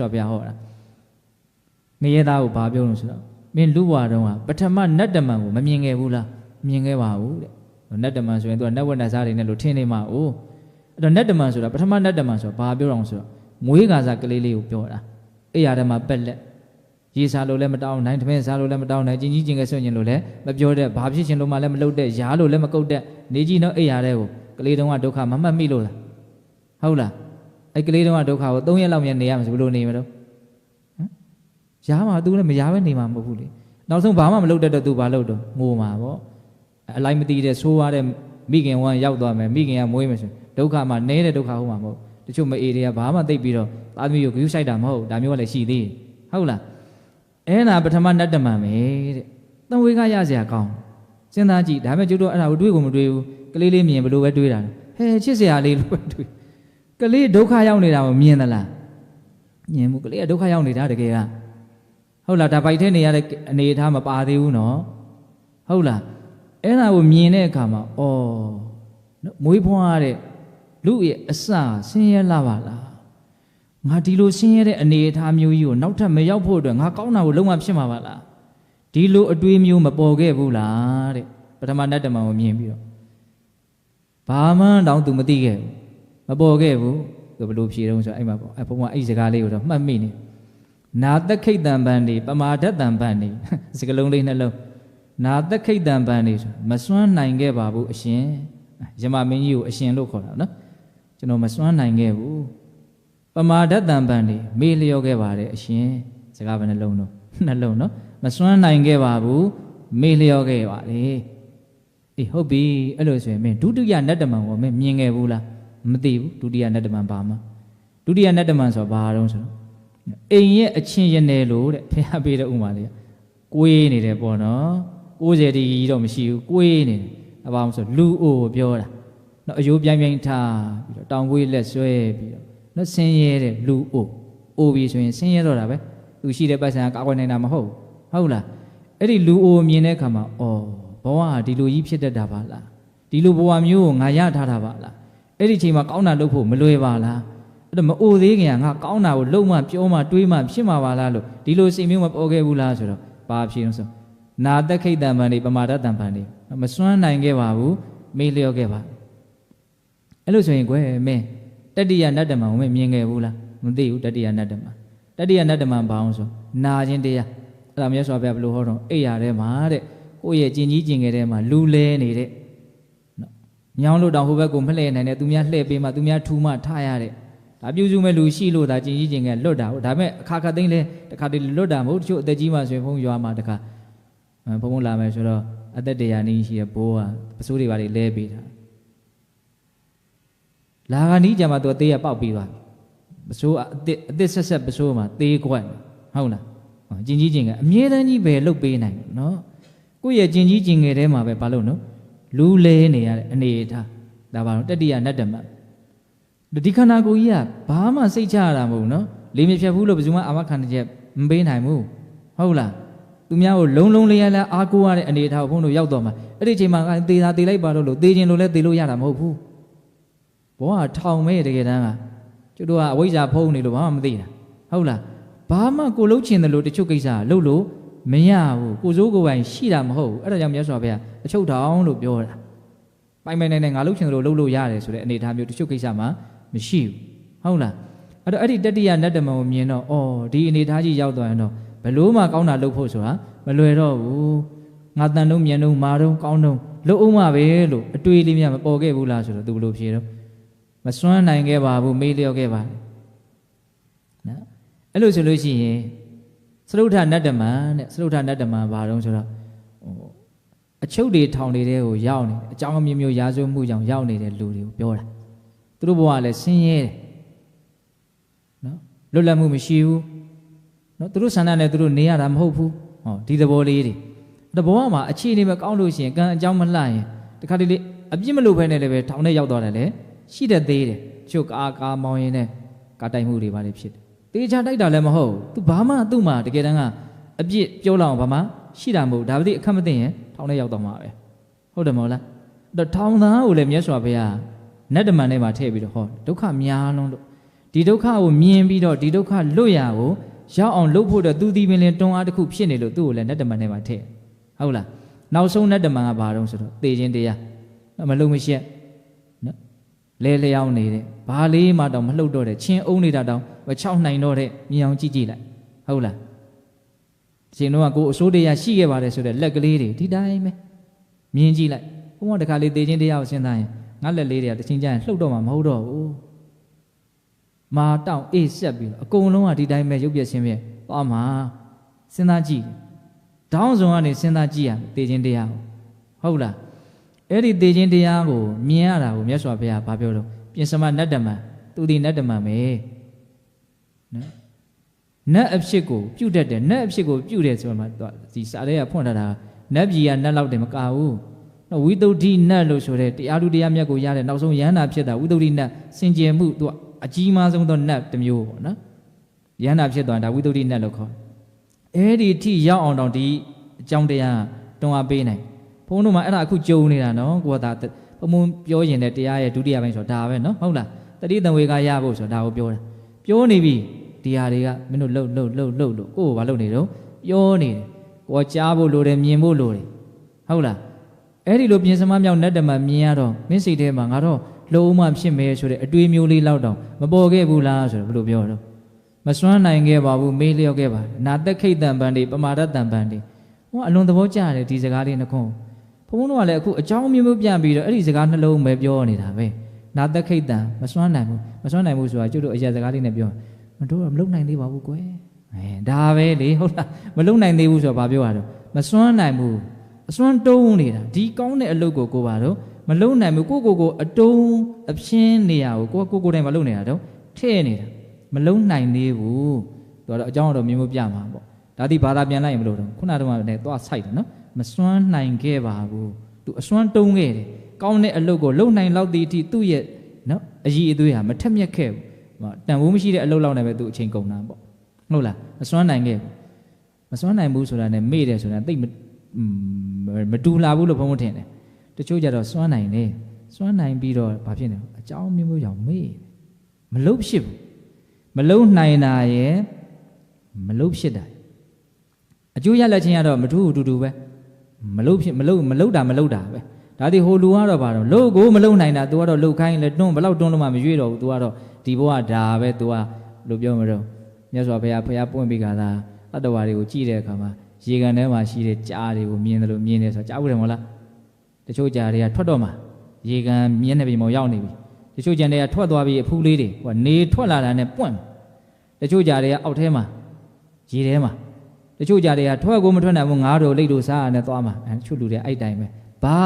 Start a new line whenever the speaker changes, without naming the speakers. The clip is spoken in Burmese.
တော်ဗျာဟောတာငရဲသားကိုဘာပြောလို့ဆိုတော့မင်းလူဘွားတုန်းကပထမနတ်တမန်ကိုမမြင်ခဲ့ဘူးလားမြင်ခဲ့ပါဘူးတဲ့နတ်တမန်ဆိုရင်သူကနတ်ဝက်နတ်စားတွေနဲ့လို့ထင်နေမှာအိုးအဲ့တော့နတ်တမန်ဆိုတာပထမနတ်တမန်ဆိုတာဘာပြောတော့ဆိုတော့မွေးကာစားကလေးလေးကိုပြောတာအဲ့ရတဲ့မှာပက်လက်ရေစားလို့လည်းမတောင်းနိုင်တမင်စားလို့လည်းမတောင်းနိုင်ကျင်ကြီးကျင်ကဲဆွညင်လို့လည်းမပြောတဲ့ဘာဖြစ်ရှင်လို့မှလည်းမလုပ်တဲ့ရားလို့လည်းမကုတ်တဲ့နေကြီးတော့အဲ့ရတဲ့ကိုကလေးတုန်းကဒုက္ခမမှတ်မိလို့လားဟုတ်လား အဲ့ကလေးတုန်းကဒုက္ခကို၃ရက်လောက်မြန်နေရမှာဆိုဘယ်လိုနေမလို့ရားမှာ तू လည်းမရားပဲနေမှာမဟုတ်ဘူးလေနောက်ဆုံးဘာမှမလုပ်တတ်တော့ तू ဘာလုပ်တော့ငိုမှာပေါ့အလိုက်မသိတဲ့ဆိုးရတဲ့မိခင်ဝမ်းရောက်သွားမယ်မိခင်ကမွေးမယ်ဆိုဒုက္ခမှာနဲတဲ့ဒုက္ခဟုတ်မှာမဟုတ်တချို့မအေတွေကဘာမှသိပ်ပြီးတော့သားသမီးကိုဂရုစိုက်တာမဟုတ်ဒါမျိုးကလည်းရှိသေးတယ်ဟုတ်လားအဲ့ဒါပထမနတ်တမန်ပဲတဲ့သံဝေကရစရာကောင်းစဉ်းစားကြည့်ဒါပေမဲ့ကျုပ်တို့အဲ့ဒါကိုတွေးကိုမတွေးဘူးကလေးလေးမြင်ဘလို့ပဲတွေးတာဟဲချစ်စရာလေးလို့ပဲတွေး ကလေးဒုက္ခရောက်နေတာကိုမြင်သလားမြင်ဘူးကလေးကဒုက္ခရောက်နေတာတကယ်ကဟုတ်လားဒါပိုက်ထဲနေရတဲ့အနေအထားမပါသေးဘူးနော်ဟုတ်လားအဲ့ဒါကိုမြင်တဲ့အခါမှာဩနော်မွေးဖွားတဲ့လူရဲ့အစဆင်းရဲလာပါလားငါဒီလိုဆင်းရဲတဲ့အနေအထားမျိုးကြီးကိုနောက်ထပ်မရောက်ဖို့အတွက်ငါကောင်းတာကိုလုံးဝဖြစ်မှာပါလားဒီလိုအတွေးမျိုးမပေါ်ခဲ့ဘူးလားတဲ့ပထမနတ်တမန်ကိုမြင်ပြီးတော့ဘာမှတောင်သူမသိခဲ့ဘူး မပေါ်ခဲ့ဘူးသူဘယ်လိုဖြေတော့ဆိုတော့အဲ့မှာပေါ့အဲ့ဘုံကအဲ့ဒီစကားလေးကိုတော့မှတ်မိနေနာတခိတ်တံပန်နေပမာဒတ်တံပန်နေစကလုံးလေးနှလုံးနာတခိတ်တံပန်နေဆိုမစွမ်းနိုင်ခဲ့ပါဘူးအရှင်ယမမင်းကြီးကိုအရှင်လို့ခေါ်တာနော်ကျွန်တော်မစွမ်းနိုင်ခဲ့ဘူးပမာဒတ်တံပန်နေမေ့လျော့ခဲ့ပါတယ်အရှင်စကားဘယ်နှလုံးတော့နှလုံးနော်မစွမ်းနိုင်ခဲ့ပါဘူးမေ့လျော့ခဲ့ပါလေအေးဟုတ်ပြီအဲ့လိုဆိုရင်မင်းဒုတိယနတ်တမန်ကိုမင်းမြင်ခဲ့ဘူးလား မသိဘူးဒုတိယနတ်တမန်ပါမှာဒုတိယနတ်တမန်ဆိုတော့ဘာတုံးဆိုတော့အိမ်ရဲ့အချင်းရနယ်လို့တဲ့ဖះပေးတဲ့ဥမာလေးကကိုေးနေတယ်ပေါ့နော်60တီကြီးတော့မရှိဘူးကိုေးနေတယ်အပါမဆိုလူအိုပြောတာနော်အယိုးပြိုင်ပြိုင်ထားပြီးတော့တောင်ကိုေးလက်ဆွဲပြီးတော့နော်ဆင်းရဲတဲ့လူအိုအိုပြီးဆိုရင်ဆင်းရဲတော့တာပဲသူရှိတဲ့ပတ်စံကကာကွယ်နိုင်တာမဟုတ်ဘူးဟုတ်လားအဲ့ဒီလူအိုမြင်တဲ့အခါမှာအော်ဘဝဟာဒီလိုကြီးဖြစ်တတ်တာပါလားဒီလိုဘဝမျိုးကိုငါရထားတာပါလား အဲ့ဒီချိန်မှာကောင်းတာလုပ်ဖို့မလွယ်ပါလားအဲ့တော့မအိုသေးခင်ကငါကောင်းတာကိုလုံမှပြောမှတွေးမှဖြစ်မှာပါလားလို့ဒီလိုစိတ်မျိုးမပေါ်ခဲ့ဘူးလားဆိုတော့ဘာဖြစ်လို့ဆိုနာသက်ခိတ်တံပန်နေပမာဒတံပန်နေမစွမ်းနိုင်ခဲ့ပါဘူးမေးလျော့ခဲ့ပါအဲ့လိုဆိုရင်ကွယ်မင်းတတိယနတ်တမန်ကိုမင်းမြင်ခဲ့ဘူးလားမသိဘူးတတိယနတ်တမန်တတိယနတ်တမန်ဘာအောင်ဆိုနာခြင်းတရားအဲ့ဒါမြတ်စွာဘုရားဘယ်လိုဟောတော့အိယာထဲမှာတဲ့ကိုယ့်ရဲ့ကျင်ကြီးကျင်ငယ်ထဲမှာလူလဲနေတဲ့နော် ညောင်းလို့တောင်ဟိုဘက်ကိုမလှည့်နိုင်တဲ့သူများလှည့်ပေးမှသူများထူမှထားရတဲ့ဒါပြုစုမဲ့လူရှိလို့ဒါကျင်ကြီးကျင်ငယ်လွတ်တာဟုတ်ဒါပေမဲ့အခါခါသိမ့်လဲတခါတည်းလွတ်တာမဟုတ်တချို့အသက်ကြီးမှဆိုရင်ဘုန်းရွာမှာတခါအဲဘုန်းဘုန်းလာမယ်ဆိုတော့အသက်တရာနီးရှိတဲ့ဘိုးကပစိုးတွေပါလေလဲပေးတာလာကနီးကြမှာသူအသေးရပေါက်ပြီးသွားပြီပစိုးအသက်အသက်ဆက်ဆက်ပစိုးမှာသေးကွက်ဟုတ်လားဟောကျင်ကြီးကျင်ငယ်အမြဲတမ်းကြီးပဲလှုပ်ပေးနိုင်တယ်နော်ကိုယ့်ရဲ့ကျင်ကြီးကျင်ငယ်ထဲမှာပဲဘာလို့နော် လူလဲနေရတဲ့အနေအထားဒါပါတော့တတိယနတ်တမတ်ဒီခန္ဓာကိုယ်ကြီးကဘာမှစိတ်ချရတာမဟုတ်နော်လေမဖြတ်ဘူးလို့ဘယ်သူမှအာမခံတဲ့ချက်မပေးနိုင်ဘူးဟုတ်လားသူများကိုလုံလုံလေးရလဲအားကိုးရတဲ့အနေအထားကိုဘုန်းတို့ရောက်တော့မှာအဲ့ဒီအချိန်မှာကသေတာသေလိုက်ပါတော့လို့သေခြင်းလို့လဲသေလို့ရတာမဟုတ်ဘူးဘောကထောင်မဲတကယ်တမ်းကကျွတ်တို့ကအဝိဇ္ဇာဖုံးနေလို့ဘာမှမသိတာဟုတ်လားဘာမှကိုလှုပ်ချင်တယ်လို့တချို့ကိစ္စကလှုပ်လို့ မရဘူးကိုစိုးကိုယ်ပိုင်ရှိတာမဟုတ်ဘူးအဲ့ဒါကြောင့်မြတ်စွာဘုရားအချုပ်ထောင်လို့ပြောတာပိုင်ပိုင်နိုင်နိုင်ငါလှုပ်ချင်တယ်လို့လှုပ်လို့ရတယ်ဆိုတဲ့အနေအထားမျိုးတချို့ကိစ္စမှာမရှိဘူးဟုတ်လားအဲ့တော့အဲ့ဒီတတိယနတ်တမန်ကိုမြင်တော့အော်ဒီအနေထားကြီးရောက်သွားရင်တော့ဘလို့မှကောင်းတာလုပ်ဖို့ဆိုတာမလွယ်တော့ဘူးငါတန်တော့မြန်တော့မာတော့ကောင်းတော့လုပ်အောင်မပဲလို့အတွေ့အလေးများမပေါ်ခဲ့ဘူးလားဆိုတော့သူဘလို့ဖြေတော့မစွမ်းနိုင်ခဲ့ပါဘူးမေးလျော့ခဲ့ပါနော်အဲ့လိုဆိုလို့ရှိရင် သရုဋ္ဌနတ်တမန်တဲ့သရုဋ္ဌနတ်တမန်ဘာတော့ဆိုတော့ဟိုအချုပ်တွေထောင်နေတဲ့ကိုရောက်နေအကြောင်းအမျိုးမျိုးရာဇဝမှုကြောင့်ရောက်နေတဲ့လူတွေကိုပြောတာသူတို့ဘဝကလည်းဆင်းရဲတယ်နော်လွတ်လပ်မှုမရှိဘူးနော်သူတို့ဆန္ဒနဲ့သူတို့နေရတာမဟုတ်ဘူးဟောဒီသဘောလေးတွေတဘောမှာအခြေအနေမကောင်းလို့ရှိရင်ကံအကြောင်းမလှရင်တခါတလေအပြစ်မလို့ဘဲနဲ့လည်းပဲထောင်ထဲရောက်သွားတယ်လေရှိတဲ့သေးတယ်ချုပ်ကားကားမောင်းရင်လည်းကားတိုက်မှုတွေပါလေဖြစ်တယ် တေချာတိုက်တာလည်းမဟုတ်သူဘာမှသူ့မှာတကယ်တမ်းကအပြစ်ပြောလောက်အောင်ဘာမှရှိတာမဟုတ်ဒါပေမဲ့အခက်မသိရင်ထောင်ထဲရောက်သွားမှာပဲဟုတ်တယ်မဟုတ်လားအဲ့တော့ထောင်သားကိုလည်းမြတ်စွာဘုရားနတ်တမန်ထဲမှာထည့်ပြီးတော့ဟောဒုက္ခများလုံးလို့ဒီဒုက္ခကိုမြင်ပြီးတော့ဒီဒုက္ခလွတ်ရကိုရောက်အောင်လုပ်ဖို့တော့သူဒီပင်လင်တွန်းအားတစ်ခုဖြစ်နေလို့သူ့ကိုလည်းနတ်တမန်ထဲမှာထည့်ဟုတ်လားနောက်ဆုံးနတ်တမန်ကဘာတော့ဆိုတော့သေခြင်းတရားမလုံးမရှက်နော် လဲလျောင်းနေတဲ့ဘာလေးမှတော့မလှုပ်တော့တဲ့ချင်းအုံနေတာတောင်မချောက်နိုင်တော့တဲ့မြင်အောင်ကြည့်ကြည့်လိုက်ဟုတ်လားရှင်တို့ကကိုယ်အစိုးတရားရှိခဲ့ပါတယ်ဆိုတဲ့လက်ကလေးတွေဒီတိုင်းပဲမြင်ကြည့်လိုက်ဘုံကတခါလေးသေခြင်းတရားကိုစဉ်းစားရင်ငါလက်လေးတွေကတချင်းကြရင်လှုပ်တော့မှမဟုတ်တော့ဘူးမာတောင့်အေးဆက်ပြီးတော့အကုန်လုံးကဒီတိုင်းပဲရုပ်ပြခြင်းပဲသွားမှာစဉ်းစားကြည့်တောင်းဆောင်ကနေစဉ်းစားကြည့်ရသေခြင်းတရားကိုဟုတ်လား အဲ့ဒီသေခြင်းတရားကိုမြင်ရတာကိုမြတ်စွာဘုရားဗာပြောတော့ပြင်စမနတ်တမန်သူဒီနတ်တမန်ပဲနော်နတ်အဖြစ်ကိုပြုတ်တတ်တယ်နတ်အဖြစ်ကိုပြုတ်တယ်ဆိုမှသူဒီစာထဲကဖွင့်ထားတာနတ်ပြည်ကနတ်လောက်တယ်မကဘူးနော်ဝိသုဒ္ဓိနတ်လို့ဆိုတဲ့တရားလူတရားမြတ်ကိုရတဲ့နောက်ဆုံးယန္တာဖြစ်တာဝိသုဒ္ဓိနတ်စင်ကြယ်မှုသူကအကြီးမားဆုံးသောနတ်တစ်မျိုးပေါ့နော်ယန္တာဖြစ်သွားတာဝိသုဒ္ဓိနတ်လို့ခေါ်အဲ့ဒီထိရောက်အောင်တော့ဒီအကြောင်းတရားတွန်းအားပေးနိုင် ဘုန်းတို့မှအဲ့ဒါအခုကြုံနေတာနော်ကိုကသာဘုံဘုံပြောရင်တဲ့တရားရဲ့ဒုတိယပိုင်းဆိုတာဒါပဲနော်ဟုတ်လားတတိတံဝေကရဖို့ဆိုတာဒါကိုပြောတာပြောနေပြီဒီဟာတွေကမင်းတို့လှုပ်လှုပ်လှုပ်လှုပ်လို့ကိုယ်ကဘာလုပ်နေတော့ပြောနေတယ်ကိုကကြားဖို့လိုတယ်မြင်ဖို့လိုတယ်ဟုတ်လားအဲ့ဒီလိုပြင်စမမြောက်နတ်တမမြင်ရတော့မင်းစိတ်ထဲမှာငါတော့လုံးဝဖြစ်မယ်ဆိုတဲ့အတွေးမျိုးလေးလောက်တော့မပေါ်ခဲ့ဘူးလားဆိုတော့ဘယ်လိုပြောတော့မစွမ်းနိုင်ခဲ့ပါဘူးမေးလျော့ခဲ့ပါနာသက်ခိတ်တံပန်တွေပမာဒတံပန်တွေဟောအလွန်သဘောကျတယ်ဒီစကားလေးနှခု ဘုန်းဘုန်းတို့ကလည်းအခုအကြောင်းမျိုးမျိုးပြန်ပြီးတော့အဲ့ဒီစကားနှလုံးပဲပြောနေတာပဲနာသက်ခိတ်တံမစွမ်းနိုင်ဘူးမစွမ်းနိုင်ဘူးဆိုတာကျွတ်တို့အရာစကားလေးနဲ့ပြောမတို့ကမလုံနိုင်သေးပါဘူးကွယ်အဲဒါပဲလေဟုတ်လားမလုံနိုင်သေးဘူးဆိုတော့ဘာပြောရတော့မစွမ်းနိုင်ဘူးအစွမ်းတုံးနေတာဒီကောင်းတဲ့အလုပ်ကိုကိုပါတော့မလုံနိုင်ဘူးကိုကိုကိုအတုံးအပြင်းနေရကိုကိုကိုကိုတိုင်မလုံနေတာတော့ထဲ့နေတာမလုံနိုင်သေးဘူးသူကတော့အကြောင်းတော့မျိုးမျိုးပြမှာပေါ့ဒါတိဘာသာပြန်လိုက်ရင်မလို့တော့ခုနကတော့လည်းသွားဆိုင်တယ်နော် မစွမ်းနိုင်ခဲ့ပါဘူးသူအစွမ်းတုံးခဲ့တယ်ကောင်းတဲ့အလုပ်ကိုလုံနိုင်လောက်သည်အထိသူ့ရဲ့နော်အည်အသွေးဟာမထက်မြက်ခဲ့ဘူးတန်ဖိုးမရှိတဲ့အလုပ်လောက်နဲ့ပဲသူအချိန်ကုန်တာပေါ့ဟုတ်လားမစွမ်းနိုင်ခဲ့ဘူးမစွမ်းနိုင်ဘူးဆိုတာနဲ့မေ့တယ်ဆိုတာသိမမတူလာဘူးလို့ဘုံဘုံထင်တယ်တချို့ကြတော့စွမ်းနိုင်တယ်စွမ်းနိုင်ပြီးတော့ဘာဖြစ်နေအကြောင်းမျိုးမျိုးကြောင့်မေ့မလုတ်ဖြစ်ဘူးမလုတ်နိုင်တာရဲ့မလုတ်ဖြစ်တာအကျိုးရလက်ချင်းကတော့မထူးအတူတူပဲ မလုတ်ဖြစ်မလုတ်မလုတ်တာမလုတ်တာပဲဒါဒီဟိုလူကတော့ဘာတော့လုတ်ကိုမလုတ်နိုင်တာ तू ကတော့လုတ်ခိုင်းလဲတွန်းဘလောက်တွန်းလို့မှမရွေ့တော့ဘူး तू ကတော့ဒီဘဝဒါပဲ तू ကလို့ပြောမလို့မြတ်စွာဘုရားဘုရားပွင့်ပြီးကသာတတ္တဝါတွေကိုကြည့်တဲ့အခါမှာရေကန်ထဲမှာရှိတဲ့ကြားတွေကိုမြင်တယ်လို့မြင်တယ်ဆိုတော့ကြားဘူးတယ်မဟုတ်လားတချို့ကြားတွေကထွက်တော့မှရေကန်မြင်းနေပြီမောရောက်နေပြီတချို့ကြံတွေကထွက်သွားပြီးအဖူးလေးတွေဟိုကနေထွက်လာတာနဲ့ပွင့်တချို့ကြားတွေကအောက်ထဲမှာရေထဲမှာ တချို့ကြားတွေကထွက်ကိုမထွက်နိုင်ဘူးငါးတို့လိတ်တို့စားရတဲ့သွားမှာအဲတချို့လူတွေအဲ့တိုင်းပဲဘာ